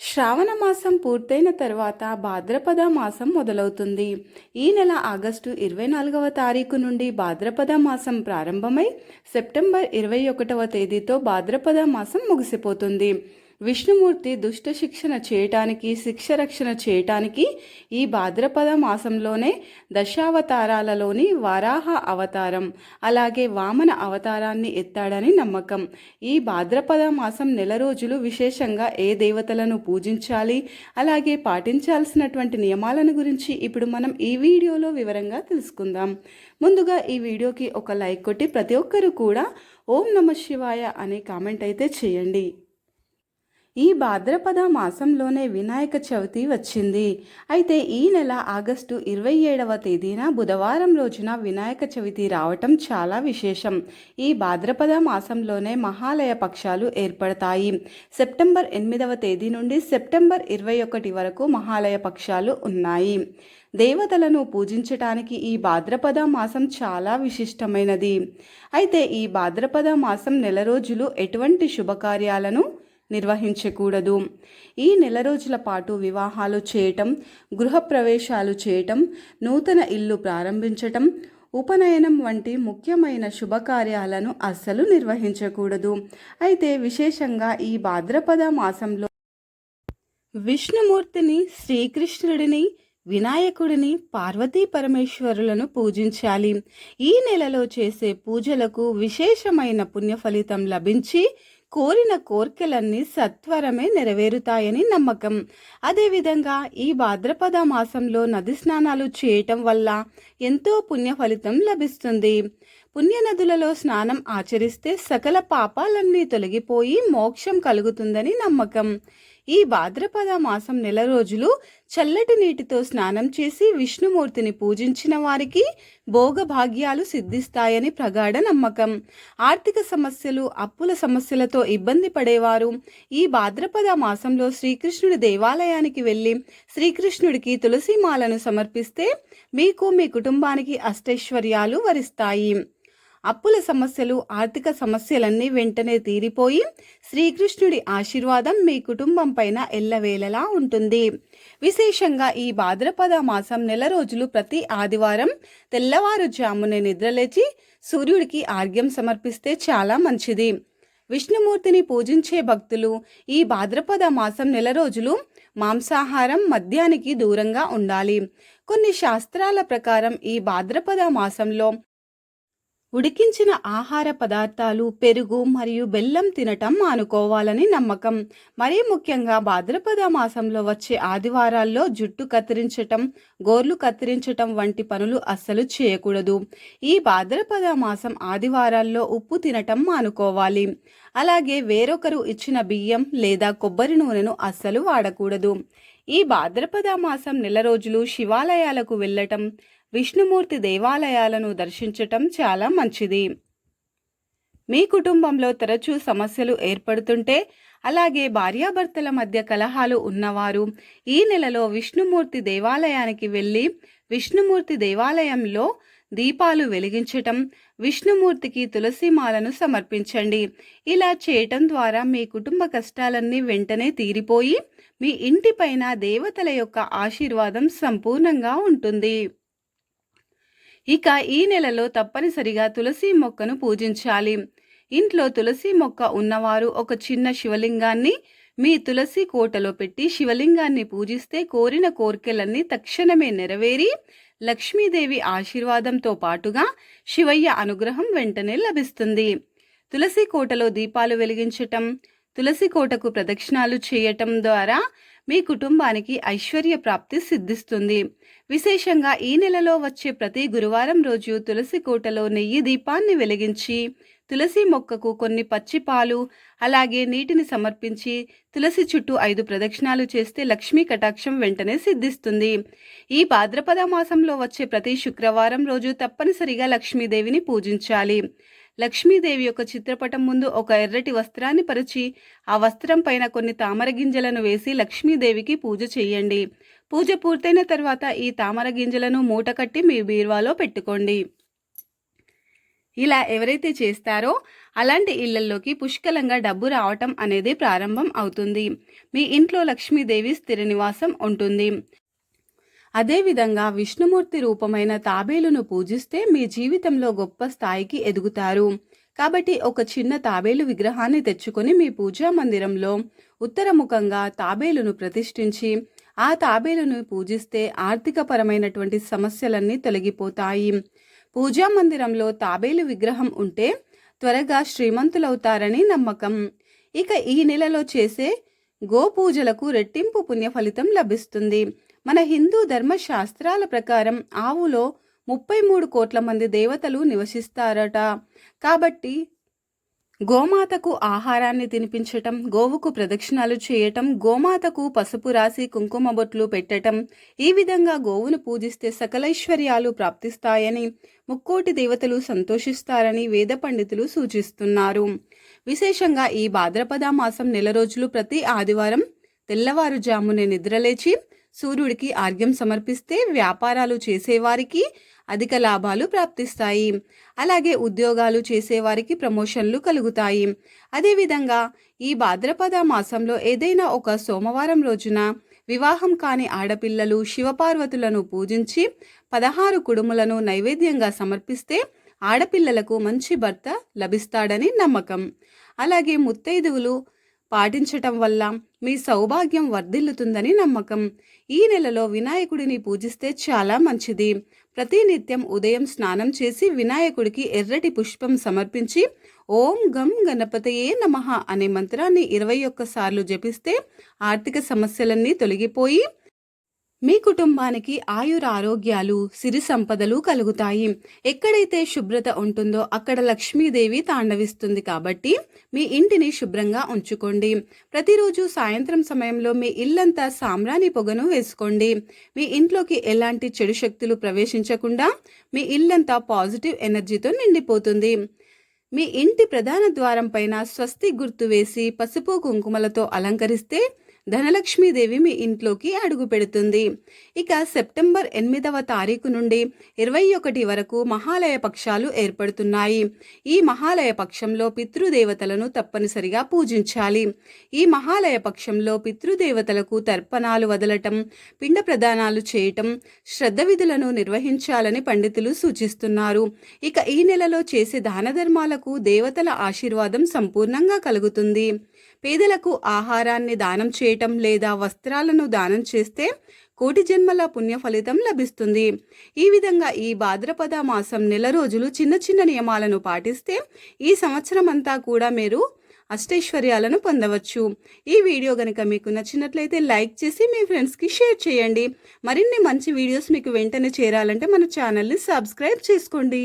శ్రావణ మాసం పూర్తయిన తర్వాత భాద్రపద మాసం మొదలవుతుంది. ఈ నెల ఆగస్టు ఇరవై నాలుగవ తారీఖు నుండి భాద్రపద మాసం ప్రారంభమై సెప్టెంబర్ ఇరవై ఒకటవ తేదీతో భాద్రపద మాసం ముగిసిపోతుంది. విష్ణుమూర్తి దుష్ట శిక్షణ చేయటానికి శిక్ష రక్షణ చేయటానికి ఈ భాద్రపద మాసంలోనే దశావతారాలలోని వరాహ అవతారం అలాగే వామన అవతారాన్ని ఎత్తాడని నమ్మకం. ఈ భాద్రపద మాసం నెల రోజులు విశేషంగా ఏ దేవతలను పూజించాలి అలాగే పాటించాల్సినటువంటి నియమాలను గురించి ఇప్పుడు మనం ఈ వీడియోలో వివరంగా తెలుసుకుందాం. ముందుగా ఈ వీడియోకి ఒక లైక్ కొట్టి ప్రతి ఒక్కరూ కూడా ఓం నమ శివాయ అనే కామెంట్ అయితే చేయండి. ఈ భాద్రపద మాసంలోనే వినాయక చవితి వచ్చింది. అయితే ఈ నెల ఆగస్టు ఇరవై ఏడవ తేదీన బుధవారం రోజున వినాయక చవితి రావటం చాలా విశేషం. ఈ భాద్రపద మాసంలోనే మహాలయ పక్షాలు ఏర్పడతాయి. సెప్టెంబర్ ఎనిమిదవ తేదీ నుండి సెప్టెంబర్ ఇరవై ఒకటి వరకు మహాలయ పక్షాలు ఉన్నాయి. దేవతలను పూజించటానికి ఈ భాద్రపద మాసం చాలా విశిష్టమైనది. అయితే ఈ భాద్రపద మాసం నెల రోజులు ఎటువంటి శుభకార్యాలను నిర్వహించకూడదు. ఈ నెల రోజుల పాటు వివాహాలు చేయటం గృహప్రవేశాలు చేయటం నూతన ఇల్లు ప్రారంభించటం ఉపనయనం వంటి ముఖ్యమైన శుభకార్యాలను అస్సలు నిర్వహించకూడదు. అయితే విశేషంగా ఈ భాద్రపద మాసంలో విష్ణుమూర్తిని శ్రీకృష్ణుడిని వినాయకుడిని పార్వతీ పరమేశ్వరులను పూజించాలి. ఈ నెలలో చేసే పూజలకు విశేషమైన పుణ్య ఫలితం లభించి కోరిన కోర్కెలన్నీ సత్వరమే నెరవేరుతాయని నమ్మకం. అదేవిధంగా ఈ భాద్రపద మాసంలో నది స్నానాలు చేయటం వల్ల ఎంతో పుణ్య ఫలితం లభిస్తుంది. పుణ్యనదులలో స్నానం ఆచరిస్తే సకల పాపాలన్నీ తొలగిపోయి మోక్షం కలుగుతుందని నమ్మకం. ఈ భాద్రపద మాసం నెల రోజులు చల్లటి నీటితో స్నానం చేసి విష్ణుమూర్తిని పూజించిన వారికి భోగభాగ్యాలు సిద్ధిస్తాయని ప్రగాఢ నమ్మకం. ఆర్థిక సమస్యలు అప్పుల సమస్యలతో ఇబ్బంది పడేవారు ఈ భాద్రపద మాసంలో శ్రీకృష్ణుడి దేవాలయానికి వెళ్ళి శ్రీకృష్ణుడికి తులసిమాలను సమర్పిస్తే మీకు మీ కుటుంబానికి అష్టైశ్వర్యాలు వరిస్తాయి. అప్పుల సమస్యలు ఆర్థిక సమస్యలన్నీ వెంటనే తీరిపోయి శ్రీకృష్ణుడి ఆశీర్వాదం మీ కుటుంబం పైన ఎల్లవేళలా ఉంటుంది. విశేషంగా ఈ భాద్రపద మాసం నెల రోజులు ప్రతి ఆదివారం తెల్లవారుజామునే నిద్రలేచి సూర్యుడికి ఆర్గ్యం సమర్పిస్తే చాలా మంచిది. విష్ణుమూర్తిని పూజించే భక్తులు ఈ భాద్రపద మాసం నెల రోజులు మాంసాహారం మద్యానికి దూరంగా ఉండాలి. కొన్ని శాస్త్రాల ప్రకారం ఈ భాద్రపద మాసంలో ఉడికించిన ఆహార పదార్థాలు పెరుగు మరియు బెల్లం తినటం మానుకోవాలని నమ్మకం. మరీ ముఖ్యంగా భాద్రపద మాసంలో వచ్చే ఆదివారాల్లో జుట్టు కత్తిరించటం గోర్లు కత్తిరించటం వంటి పనులు అస్సలు చేయకూడదు. ఈ భాద్రపద మాసం ఆదివారాల్లో ఉప్పు తినటం మానుకోవాలి. అలాగే వేరొకరు ఇచ్చిన బియ్యం లేదా కొబ్బరి నూనెను అస్సలు వాడకూడదు. ఈ భాద్రపద మాసం నెల రోజులు శివాలయాలకు వెళ్ళటం విష్ణుమూర్తి దేవాలయాలను దర్శించటం చాలా మంచిది. మీ కుటుంబంలో తరచూ సమస్యలు ఏర్పడుతుంటే అలాగే భార్యాభర్తల మధ్య కలహాలు ఉన్నవారు ఈ నెలలో విష్ణుమూర్తి దేవాలయానికి వెళ్ళి విష్ణుమూర్తి దేవాలయంలో దీపాలు వెలిగించటం విష్ణుమూర్తికి తులసిమాలను సమర్పించండి. ఇలా చేయటం ద్వారా మీ కుటుంబ కష్టాలన్నీ వెంటనే తీరిపోయి మీ ఇంటిపైన దేవతల యొక్క ఆశీర్వాదం సంపూర్ణంగా ఉంటుంది. ఇక ఈ నెలలో తప్పనిసరిగా తులసి మొక్కను పూజించాలి. ఇంట్లో తులసి మొక్క ఉన్నవారు ఒక చిన్న శివలింగాన్ని మీ తులసి కోటలో పెట్టి శివలింగాన్ని పూజిస్తే కోరిన కోరికలన్నీ తక్షణమే నెరవేరి లక్ష్మీదేవి ఆశీర్వాదంతో పాటుగా శివయ్య అనుగ్రహం వెంటనే లభిస్తుంది. తులసి కోటలో దీపాలు వెలిగించటం తులసి కోటకు ప్రదక్షిణాలు చేయటం ద్వారా మీ కుటుంబానికి ఐశ్వర్య ప్రాప్తి సిద్ధిస్తుంది. విశేషంగా ఈ నెలలో వచ్చే ప్రతి గురువారం రోజు తులసి కోటలో నెయ్యి దీపాన్ని వెలిగించి తులసి మొక్కకు కొన్ని పచ్చి పాలు అలాగే నీటిని సమర్పించి తులసి చుట్టూ ఐదు ప్రదక్షిణాలు చేస్తే లక్ష్మీ కటాక్షం వెంటనే సిద్ధిస్తుంది. ఈ భాద్రపద మాసంలో వచ్చే ప్రతి శుక్రవారం రోజు తప్పనిసరిగా లక్ష్మీదేవిని పూజించాలి. లక్ష్మీదేవి యొక్క చిత్రపటం ముందు ఒక ఎర్రటి వస్త్రాన్ని పరిచి ఆ వస్త్రం పైన కొన్ని తామర గింజలను వేసి లక్ష్మీదేవికి పూజ చేయండి. పూజ పూర్తయిన తర్వాత ఈ తామర గింజలను మూట కట్టి మీ బీరువాలో పెట్టుకోండి. ఇలా ఎవరైతే చేస్తారో అలాంటి ఇళ్ళలోకి పుష్కలంగా డబ్బు రావటం అనేది ప్రారంభం అవుతుంది. మీ ఇంట్లో లక్ష్మీదేవి స్థిర నివాసం ఉంటుంది. అదేవిధంగా విష్ణుమూర్తి రూపమైన తాబేలును పూజిస్తే మీ జీవితంలో గొప్ప స్థాయికి ఎదుగుతారు. కాబట్టి ఒక చిన్న తాబేలు విగ్రహాన్ని తెచ్చుకొని మీ పూజా మందిరంలో ఉత్తరముఖంగా తాబేలును ప్రతిష్ఠించి ఆ తాబేలును పూజిస్తే ఆర్థికపరమైనటువంటి సమస్యలన్నీ తొలగిపోతాయి. పూజా మందిరంలో తాబేలు విగ్రహం ఉంటే త్వరగా శ్రీమంతులవుతారని నమ్మకం. ఇక ఈ నెలలో చేసే గోపూజలకు రెట్టింపు పుణ్య ఫలితం లభిస్తుంది. మన హిందూ ధర్మశాస్త్రాల ప్రకారం ఆవులో ముప్పై మూడు కోట్ల మంది దేవతలు నివసిస్తారట. కాబట్టి గోమాతకు ఆహారాన్ని తినిపించటం గోవుకు ప్రదక్షిణాలు చేయటం గోమాతకు పసుపు రాసి కుంకుమ బొట్లు పెట్టటం ఈ విధంగా గోవును పూజిస్తే సకలైశ్వర్యాలు ప్రాప్తిస్తాయని ముక్కోటి దేవతలు సంతోషిస్తారని వేద పండితులు సూచిస్తున్నారు. విశేషంగా ఈ భాద్రపద మాసం నెల రోజులు ప్రతి ఆదివారం తెల్లవారుజామునే నిద్రలేచి సూర్యుడికి ఆర్ఘ్యం సమర్పిస్తే వ్యాపారాలు చేసేవారికి అధిక లాభాలు ప్రాప్తిస్తాయి. అలాగే ఉద్యోగాలు చేసేవారికి ప్రమోషన్లు కలుగుతాయి. అదేవిధంగా ఈ భాద్రపద మాసంలో ఏదైనా ఒక సోమవారం రోజున వివాహం కాని ఆడపిల్లలు శివపార్వతులను పూజించి పదహారు కుడుములను నైవేద్యంగా సమర్పిస్తే ఆడపిల్లలకు మంచి భర్త లభిస్తాడని నమ్మకం. అలాగే ముత్తైదువులు పాటించటం వల్ల మీ సౌభాగ్యం వర్ధిల్లుతుందని నమ్మకం. ఈ నెలలో వినాయకుడిని పూజిస్తే చాలా మంచిది. ప్రతినిత్యం ఉదయం స్నానం చేసి వినాయకుడికి ఎర్రటి పుష్పం సమర్పించి ఓం గం గణపతయే నమః అనే మంత్రాన్ని ఇరవై ఒక్కసార్లు జపిస్తే ఆర్థిక సమస్యలన్నీ తొలగిపోయి మీ కుటుంబానికి ఆయుర ఆరోగ్యాలు సిరి సంపదలు కలుగుతాయి. ఎక్కడైతే శుభ్రత ఉంటుందో అక్కడ లక్ష్మీదేవి తాండవిస్తుంది కాబట్టి మీ ఇంటిని శుభ్రంగా ఉంచుకోండి. ప్రతిరోజు సాయంత్రం సమయంలో మీ ఇల్లంతా సామ్రాణి పొగను వేసుకోండి. మీ ఇంట్లోకి ఎలాంటి చెడు శక్తులు ప్రవేశించకుండా మీ ఇల్లంతా పాజిటివ్ ఎనర్జీతో నిండిపోతుంది. మీ ఇంటి ప్రధాన ద్వారం పైన స్వస్తి గుర్తు వేసి పసుపు కుంకుమలతో అలంకరిస్తే ధనలక్ష్మీదేవి మీ ఇంట్లోకి అడుగు పెడుతుంది. ఇక సెప్టెంబర్ ఎనిమిదవ తారీఖు నుండి ఇరవై ఒకటి వరకు మహాలయ పక్షాలు ఏర్పడుతున్నాయి. ఈ మహాలయ పక్షంలో పితృదేవతలను తప్పనిసరిగా పూజించాలి. ఈ మహాలయ పక్షంలో పితృదేవతలకు తర్పణాలు వదలటం పిండ ప్రదానాలు చేయటం శ్రద్ధ విధులను నిర్వహించాలని పండితులు సూచిస్తున్నారు. ఇక ఈ నెలలో చేసే దాన ధర్మాలకు దేవతల ఆశీర్వాదం సంపూర్ణంగా కలుగుతుంది. పేదలకు ఆహారాన్ని దానం చేయటం లేదా వస్త్రాలను దానం చేస్తే కోటి జన్మల పుణ్య ఫలితం లభిస్తుంది. ఈ విధంగా ఈ భాద్రపద మాసం నెల రోజులు చిన్న చిన్న నియమాలను పాటిస్తే ఈ సంవత్సరం అంతా కూడా మీరు అష్టైశ్వర్యాలను పొందవచ్చు. ఈ వీడియో కనుక మీకు నచ్చినట్లయితే లైక్ చేసి మీ ఫ్రెండ్స్కి షేర్ చేయండి. మరిన్ని మంచి వీడియోస్ మీకు వెంటనే చేరాలంటే మన ఛానల్ని సబ్స్క్రైబ్ చేసుకోండి.